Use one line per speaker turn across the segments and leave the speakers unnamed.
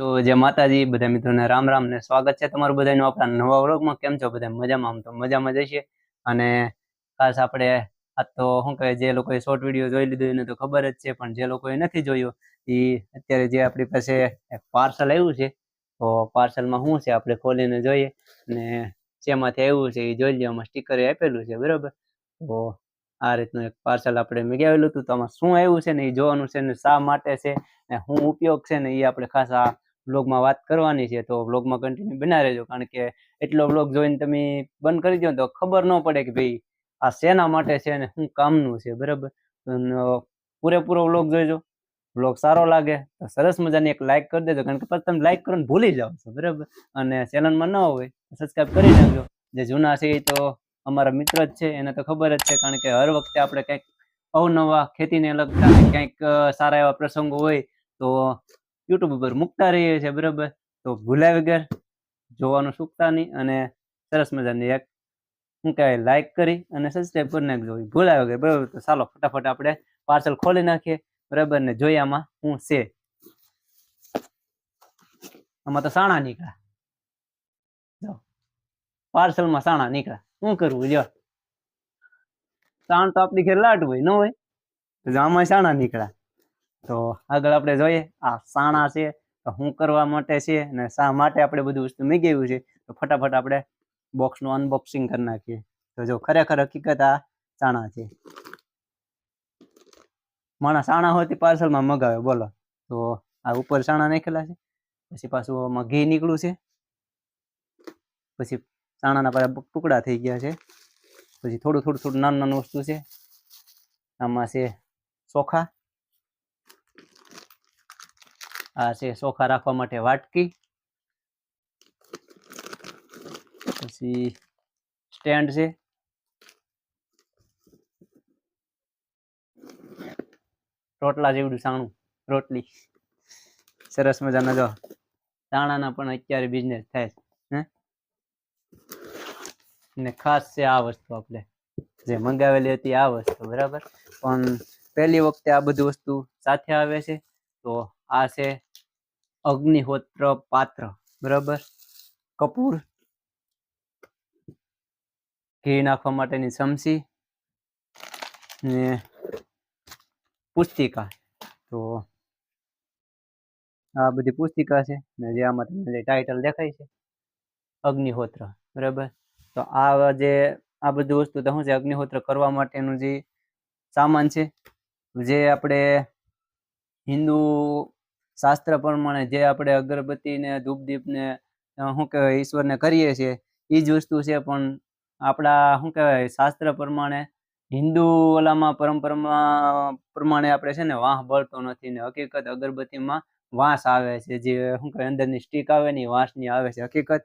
તો જે માતાજી, બધા મિત્રોને રામ રામ ને સ્વાગત છે તમારું બધાનું આપણા નવા વ્લોગમાં. કેમ છો બધા? મજામાં? આમ તો મજામાં જ અને ખાસ આપણે આ તો શું કહે જે લોકોએ શોર્ટ વીડિયો જોઈ લીધો એને તો ખબર જ છે, પણ જે લોકોએ નથી જોયું, એ અત્યારે જે આપણી પાસે પાર્સલ આવ્યું છે, તો પાર્સલમાં શું છે આપણે ખોલીને જોઈએ. અને જેમાંથી આવ્યું છે એ જોઈ લઈએ આમાં સ્ટીકર આપેલું છે, બરાબર? તો આ રીતનું એક પાર્સલ આપણે મેગાવેલું હતું, તો આમાં શું આવ્યું છે ને એ જોવાનું છે ને શા માટે છે ને શું ઉપયોગ છે ને એ આપણે ખાસ આ વ્લોગમાં વાત કરવાની છે, તો વ્લોગમાં કન્ટિન્યુ બના રહેજો. કારણ કે એટલો વ્લોગ જોઈને તમે બંધ કરી દો તો ખબર ન પડે કે ભાઈ આ શેના માટે છે ને શું કામનું છે, બરાબર? પૂરેપૂરો વ્લોગ જોઈજો વ્લોગ સારો લાગે તો સરસ મજાની એક લાઈક કરી દેજો. કારણ કે પછી તમે લાઈક કરવાનું ભૂલી જાઓ છો, બરાબર? અને ચેનલમાં ન હોય સબસ્ક્રાઈબ કરી નાખજો. જે જૂના છે એ તો અમારા મિત્ર જ છે, એને તો ખબર જ છે. કારણ કે હર વખતે આપણે કંઈક અવનવા ખેતીને લગતા કંઈક સારા એવા પ્રસંગો હોય તો યુટ્યુબ ઉપર મૂકતા રહીએ છીએ, બરાબર? તો ભૂલ્યા વગર જોવાનું ચૂકતા નહીં અને સરસ મજાની એક શું કહેવાય લાઇક કરી અને સબસ્ક્રાઈબ કરી નાખજો. ભૂલ્યા વગર, બરાબર? તો ચાલો, ફટાફટ આપણે પાર્સલ ખોલી નાખીએ, બરાબર? ને જોઈએ આમાં શું છે. આમાં તો સાણા નીકળ્યા. પાર્સલમાં સાણા નીકળ્યા. શું કરવું? જો સાણ તો આપણી ઘેર લાટ હોય, ન હોય? તો આમાં સાણા નીકળ્યા. તો આગળ આપણે જોઈએ, આ સાણા છે, તો શું કરવા માટે છે અને શા માટે આપણે બધું વસ્તુ મેળવ્યું છે, તો ફટાફટ આપણે બોક્સનું અનબોક્સિંગ કરી નાખીએ. તો જો ખરેખર હકીકત આ સાણા છે. માણસ સાણા હોય તે પાર્સલમાં મગાવે, બોલો. તો આ ઉપર સાણા નાખેલા છે, પછી પાછું આમાં ઘી નીકળ્યું છે, પછી સાણાના પાછા ટુકડા થઈ ગયા છે, પછી થોડું થોડું થોડું નાનું નાનું વસ્તુ છે. આમાં છે ચોખા આ છે ચોખા રાખવા માટે વાટકી. પછી સ્ટેન્ડ છે. રોટલા જેવડું સાણું, રોટલી. સરસ મજાના જો દાણાના પણ અત્યારે બિઝનેસ થાય છે ને ખાસ છે આ વસ્તુ આપણે. જે મંગાવેલી હતી આ વસ્તુ, બરાબર. પણ પહેલી વખતે આ બધી વસ્તુ સાથે આવે છે, તો આ છે અગ્નિહોત્ર પાત્ર, બરાબર? કપૂર, ઘી નાખવા માટેની ચમચી ને પુસ્તિકા. તો આ બધી પુસ્તિકા છે ને જે આમાં તમને જે ટાઇટલ દેખાય છે, અગ્નિહોત્ર, બરાબર? તો આ જે, આ બધી વસ્તુ તો શું છે? અગ્નિહોત્ર કરવા માટેનું જે સામાન છે, જે આપણે હિન્દુ શાસ્ત્ર પ્રમાણે જે આપણે અગરબત્તી ને ધૂપદીપ ને શું કહેવાય, ઈશ્વરને કરીએ છીએ એ જ વસ્તુ છે. પણ આપણા, શું કહેવાય, શાસ્ત્ર પ્રમાણે, હિન્દુ ઓલામાં પરંપરામાં, પ્રમાણે આપણે છે ને વાંસ બળતો નથી ને હકીકત અગરબત્તીમાં વાંસ આવે છે. જે, શું કહેવાય, અંદરની સ્ટીક આવે ને એ વાંસની આવે છે. હકીકત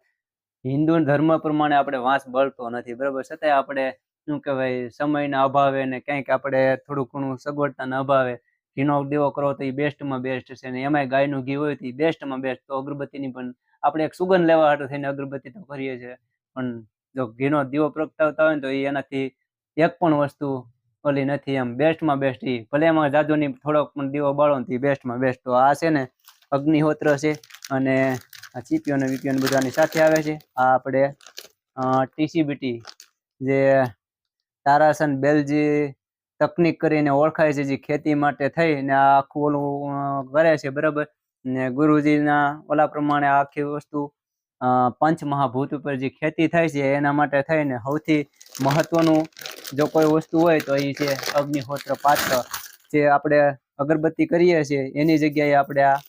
હિન્દુ ધર્મ પ્રમાણે આપણે વાંસ બળતો નથી, બરાબર? છતાંય આપણે, શું કહેવાય, સમયના અભાવે ને ક્યાંક આપણે થોડું ઘણું સગવડતાના અભાવે ઘીનો દીવો કરો તો એ બેસ્ટમાં બેસ્ટ છે ને એમાંય ગાયનું ઘી હોય તો એ બેસ્ટમાં બેસ્ટ. તો અગરબત્તીની પણ આપણે એક સુગંધ લેવા હાટુ થઈને અગરબત્તી તો કરીએ છીએ. પણ જો ઘીનો દીવો પ્રગટાવતા હોય ને તો એ એનાથી એક પણ વસ્તુ ઓલી નથી એમ બેસ્ટમાં બેસ્ટ. એ ભલે એમાં જાદુની થોડોક પણ દીવો બાળો ને તો બેસ્ટમાં બેસ્ટ. તો આ છે ને અગ્નિહોત્ર છે અને આ ચીપીઓ અને વીપીઓ બધાની સાથે આવે છે. આ આપણે ટીસીબીટી જે તારાસન, બેલજી તકનિક કરીને ઓળખાય છે જે ખેતી માટે થઈ ને આખું ઓલું કરે છે, બરાબર? ને ગુરુજીના ઓલા પ્રમાણે આખી વસ્તુ પંચમહાભૂત ઉપર જે ખેતી થાય છે એના માટે થઈને સૌથી મહત્વનું જો કોઈ વસ્તુ હોય તો એ છે અગ્નિહોત્ર પાત્ર. જે આપણે અગરબત્તી કરીએ છીએ, એની જગ્યાએ આપણે આ,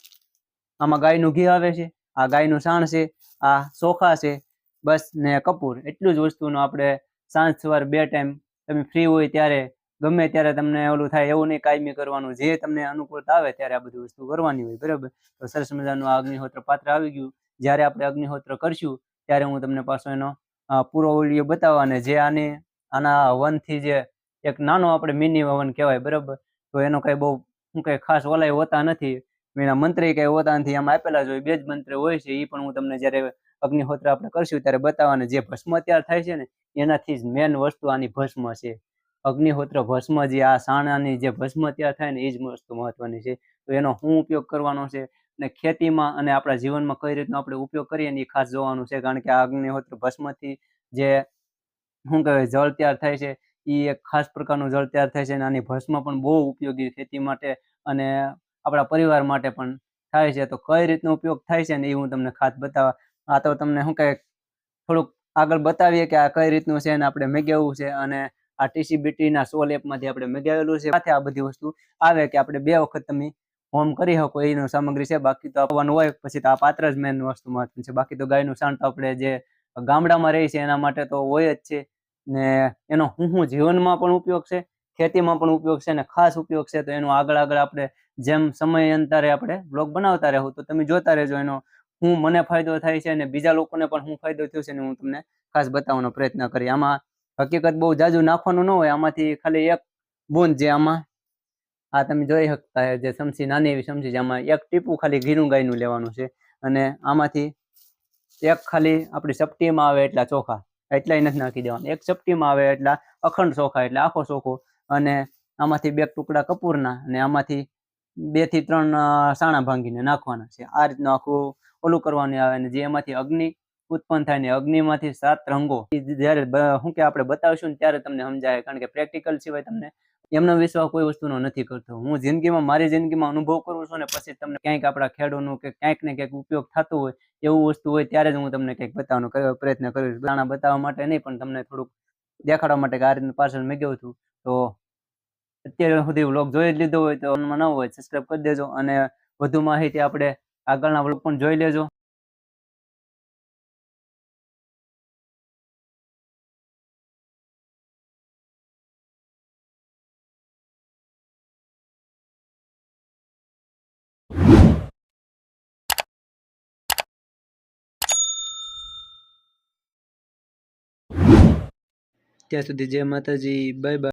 આમાં ગાયનું ઘી આવે છે, આ ગાયનું સાણ છે, આ ચોખા છે, બસ ને કપૂર. એટલું જ વસ્તુનું આપણે સાંજ સવાર બે ટાઈમ તમે ફ્રી હોય ત્યારે ગમે ત્યારે તમને ઓલું થાય, એવું નહીં કાયમી કરવાનું. જે તમને અનુકૂળતા આવે ત્યારે આ બધી વસ્તુ કરવાની હોય, બરાબર? તો સરસ મજાનું અગ્નિહોત્ર પાત્ર આવી ગયું. જ્યારે આપણે અગ્નિહોત્ર કરશું, ત્યારે હું તમને પાછો એનો પૂરો ઓલિયો બતાવવા જે આની, આના હવનથી જે એક નાનો આપણે મિની હવન કહેવાય, બરાબર? તો એનો કઈ બહુ, હું કઈ ખાસ ઓલાય હોતા નથી. એના મંત્રી કઈ હોતા નથી એમાં આપેલા જ હોય, બે જ મંત્ર હોય છે એ પણ હું તમને જ્યારે અગ્નિહોત્ર આપણે કરશું ત્યારે બતાવવાને જે ભસ્મ તૈયાર થાય છે ને, એનાથી જ મેન વસ્તુ આની ભસ્મ છે. અગ્નિહોત્ર ભસ્મ જે આ સાણાની જે ભસ્મ તૈયાર થાય ને એ જ વસ્તુ મહત્વની છે. તો એનો શું ઉપયોગ કરવાનો છે ને ખેતીમાં અને આપણા જીવનમાં કઈ રીતનો આપણે ઉપયોગ કરીએ ને એ ખાસ જોવાનું છે. કારણ કે આ અગ્નિહોત્ર ભસ્મથી જે શું કહેવાય જળ તૈયાર થાય છે એ એક ખાસ પ્રકારનું જળ તૈયાર થાય છે અને આની ભસ્મ પણ બહુ ઉપયોગી ખેતી માટે અને આપણા પરિવાર માટે પણ થાય છે. તો કઈ રીતનો ઉપયોગ થાય છે ને એ હું તમને ખાસ બતાવવા, આ તો તમને શું કહે થોડુંક આગળ બતાવીએ કે આ કઈ રીતનું છે અને આપણે મેગાવવું છે અને આ ટીસીબીટીના સોલ એપમાંથી આપણે મેગાવેલું છે. સાથે આ બધી વસ્તુ આવે કે આપણે બે વખત તમે હોમ કરી શકો એનું સામગ્રી છે. બાકી તો આપવાનું હોય પછી તો આ પાત્ર જ મેન વસ્તુ મહત્વનું છે. બાકી તો ગાયનું તો આપણે જે ગામડામાં રહી છે એના માટે તો હોય જ છે. ને એનો હું હું જીવનમાં પણ ઉપયોગ છે, ખેતીમાં પણ ઉપયોગ છે અને ખાસ ઉપયોગ છે. તો એનો આગળ આગળ આપણે જેમ સમય અંતરે આપણે બ્લોગ બનાવતા રહેવું તો તમે જોતા રહેજો એનો હું મને ફાયદો થાય છે અને બીજા લોકોને પણ હું ફાયદો થયો છે ને હું તમને ખાસ બતાવવાનો પ્રયત્ન કરી આમાં હકીકત બહુ જાજુ નાખવાનું ન હોય, આમાંથી ખાલી એક બૂંદ જે આમાં, આ તમે જોઈ શકતા જે સમસી નાની એવી સમસી છે, આમાં એક ટીપું ખાલી ઘીરું ગાયનું લેવાનું છે અને આમાંથી એક ખાલી આપણી ચપટીમાં આવે એટલા ચોખા, એટલાય નથી નાખી દેવાના. એક ચપટીમાં આવે એટલા અખંડ ચોખા, એટલે આખો ચોખો અને આમાંથી બે ટુકડા કપૂરના અને આમાંથી બેથી ત્રણ સાણા ભાંગીને નાખવાના છે. આ રીતનું આખું ઓલું કરવાનું આવે અને જે એમાંથી અગ્નિ ઉત્પન્ન થાય ને અગ્નિમાંથી સાત રંગો. જ્યારે શું કે આપણે બતાવશું ત્યારે તમને સમજાય, કારણ કે પ્રેક્ટિકલ સિવાય તમને એમનો વિશ્વાસ કોઈ વસ્તુનો નથી કરતો. હું જિંદગીમાં, મારી જિંદગીમાં અનુભવ કરું છું ને પછી તમને ક્યાંક આપણા ખેડૂતનું કે ક્યાંક ને ક્યાંક ઉપયોગ થતો હોય, એવું વસ્તુ હોય ત્યારે જ હું તમને કંઈક બતાવવાનો પ્રયત્ન કરીશ દાણા બતાવવા માટે નહીં, પણ તમને થોડુંક દેખાડવા માટે કે આ રીતનું પાર્સલ મેં ગયું હતું તો અત્યારે સુધી વ્લોગ જોઈ જ લીધો હોય તો ન હોય સબસ્ક્રાઈબ કરી દેજો અને વધુ માહિતી આપણે આગળના વ્લોગ પણ જોઈ લેજો. ત્યાં સુધી જય માતાજી બાય બાય.